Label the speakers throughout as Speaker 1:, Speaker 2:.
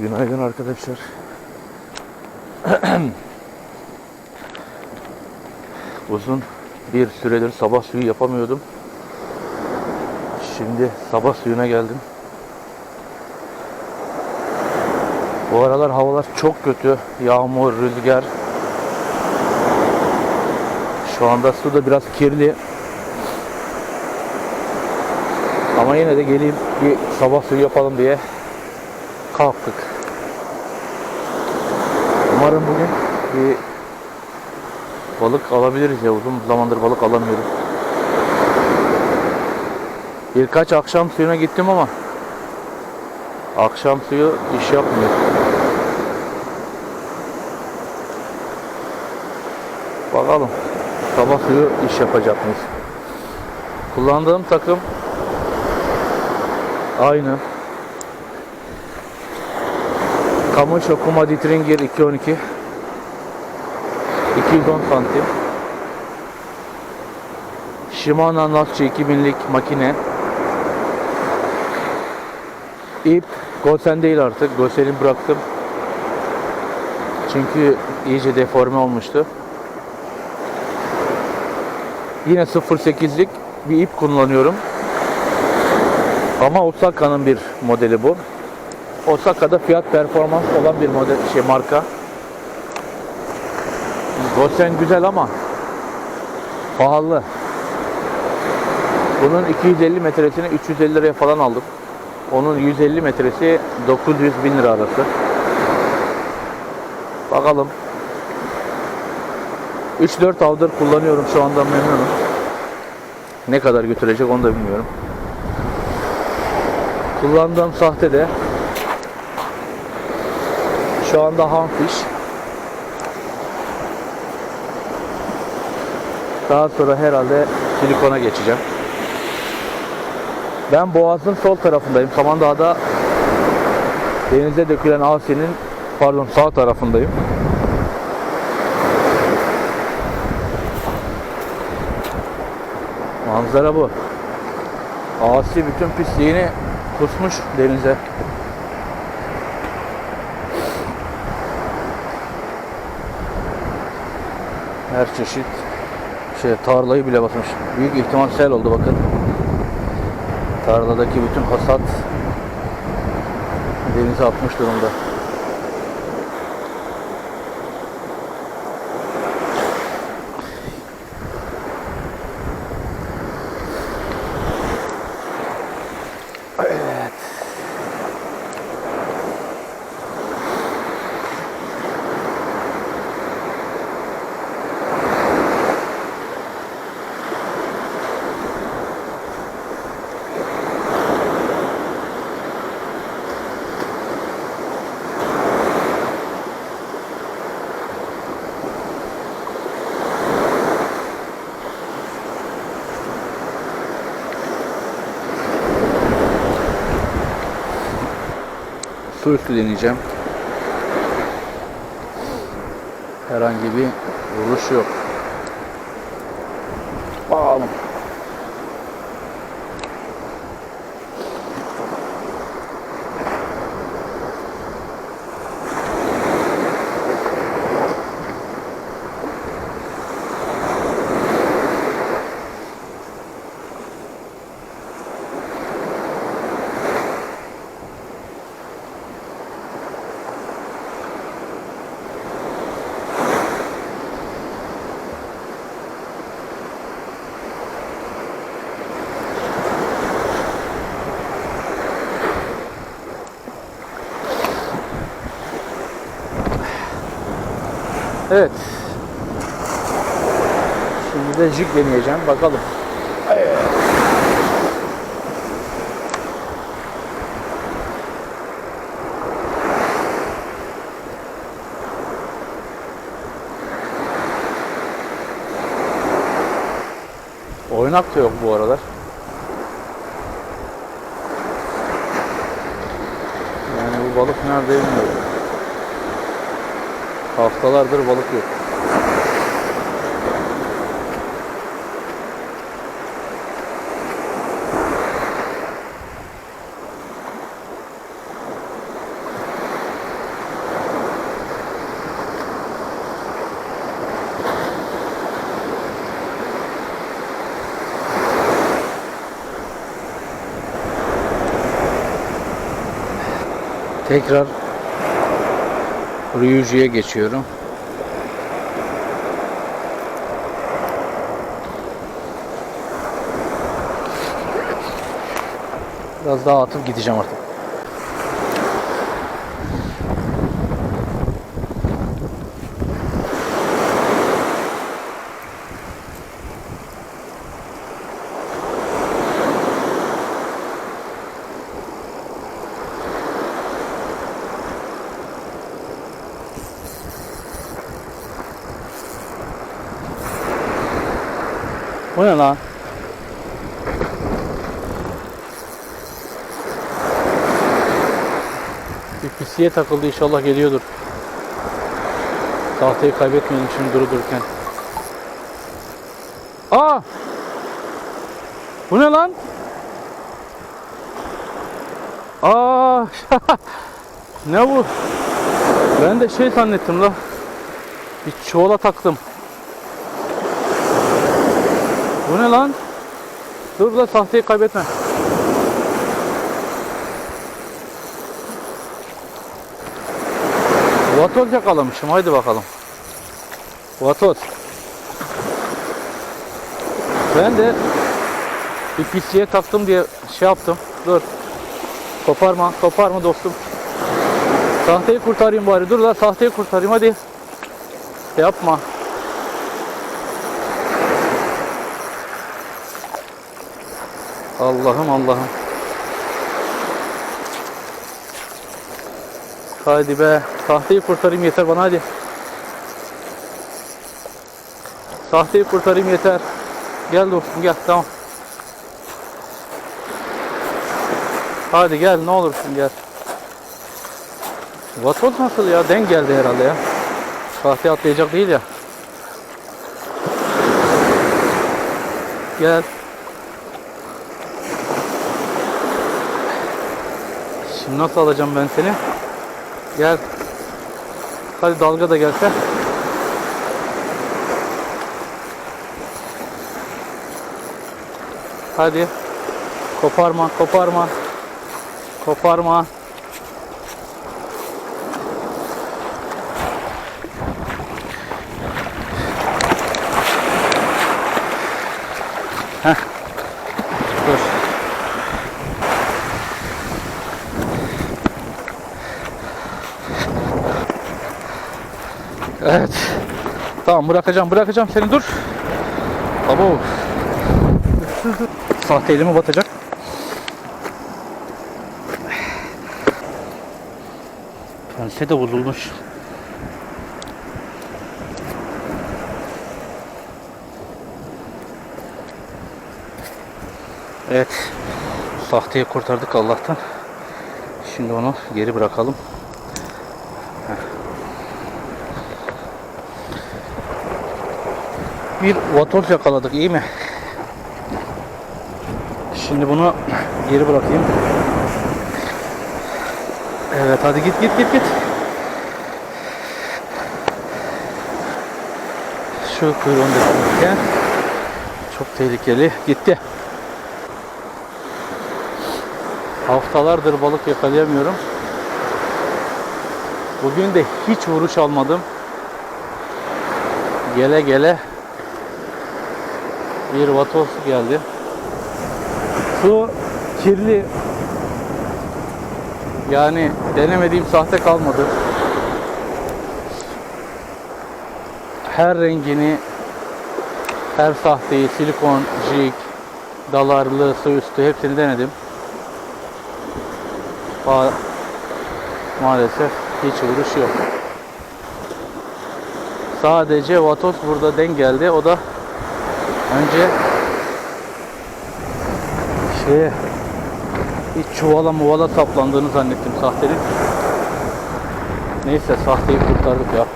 Speaker 1: Günaydın arkadaşlar. Uzun bir süredir sabah suyu yapamıyordum. Şimdi sabah suyuna geldim. Bu aralar havalar çok kötü. Yağmur, rüzgar. Şu anda su da biraz kirli. Ama yine de geleyim bir sabah suyu yapalım diye kalktık. Umarım bugün bir balık alabiliriz ya. Uzun zamandır balık alamıyorum. Birkaç akşam suyuna gittim ama akşam suyu iş yapmıyor. Bakalım sabah suyu iş yapacak mıyız? Kullandığım takım aynı. Kamış Okuma Ditringer 212 210 santim. Shimano Nakçı 2000'lik makine. İp Gosen değil artık Gosen'i bıraktım. Çünkü iyice deforme olmuştu. Yine 0.8'lik bir ip kullanıyorum. Ama Osaka'nın bir modeli bu Osaka'da fiyat performans olan bir model şey marka. Gosen güzel ama pahalı. Bunun 250 metresini 350 liraya falan aldım. Onun 150 metresi 900 bin lira arası. Bakalım. 3-4 avdır kullanıyorum şu anda memnunum. Ne kadar götürecek onu da bilmiyorum. Kullandığım sahte de şu anda hamfish. Daha sonra herhalde silikona geçeceğim. Ben Boğaz'ın sol tarafındayım. Samandağ'da denize dökülen Asi'nin pardon sağ tarafındayım. Manzara bu. Asi bütün pisliğini kusmuş denize. Her çeşit şey tarlayı bile basmış. Büyük ihtimal sel oldu bakın. Tarladaki bütün hasat denize atmış durumda. Su üstü deneyeceğim. Herhangi bir vuruş yok. Bakalım. Evet. Şimdi de jig deneyeceğim. Bakalım. Oynak da yok bu aralar. Yani bu balık nerede bilmiyorum. Haftalardır balık yok.
Speaker 2: Tekrar Ryuji'ye geçiyorum. Biraz daha atıp gideceğim artık.
Speaker 1: Bu ne lan? Bir pisliğe takıldı inşallah geliyordur. Tahtayı kaybetmeyelim şimdi duru dururken. Aa! Bu ne lan? Aa! ne bu? Ben de şey zannettim la. Bir çuvala taktım. Bu ne lan? Dur la sahteyi kaybetme. Vatoz yakalamışım. Haydi bakalım. Vatoz. Ben de bir pisliğe taktım diye şey yaptım. Dur. Koparma, koparma dostum. Sahteyi kurtarayım bari. Dur la sahteyi kurtarayım hadi. Yapma. Allah'ım Allah'ım. Hadi be. Sahteyi kurtarayım yeter bana hadi. Sahteyi kurtarayım yeter. Gel dostum gel tamam. Hadi gel ne olursun gel. Vatoz nasıl ya? Den geldi herhalde ya. Sahteye atlayacak değil ya. Gel. Şimdi nasıl alacağım ben seni? Gel. Hadi dalga da gelse. Hadi. Koparma, koparma. Koparma. Heh. Evet. Tamam bırakacağım bırakacağım seni dur. Abo. Sahte elime batacak. Pense de bozulmuş. Evet. Sahteyi kurtardık Allah'tan. Şimdi onu geri bırakalım. Bir vatoz yakaladık iyi mi? Şimdi bunu geri bırakayım. Evet hadi git git git git. Şu kuyruğunu da Çok tehlikeli. Gitti. Haftalardır balık yakalayamıyorum. Bugün de hiç vuruş almadım. Gele gele bir vatoz geldi. Su kirli. Yani denemediğim sahte kalmadı. Her rengini, her sahteyi, silikon, jig, dalarlı, su üstü hepsini denedim. Ma- Maalesef hiç vuruş yok. Sadece Vatos burada denk geldi. O da önce şeye bir çuvala muvala saplandığını zannettim sahtenin. Neyse sahteyi kurtardık ya.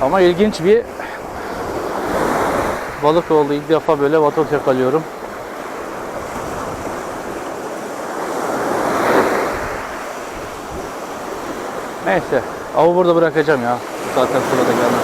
Speaker 1: Ama ilginç bir balık oldu. İlk defa böyle vatos yakalıyorum. Neyse. Avı burada bırakacağım ya. Zaten sırada gelmez.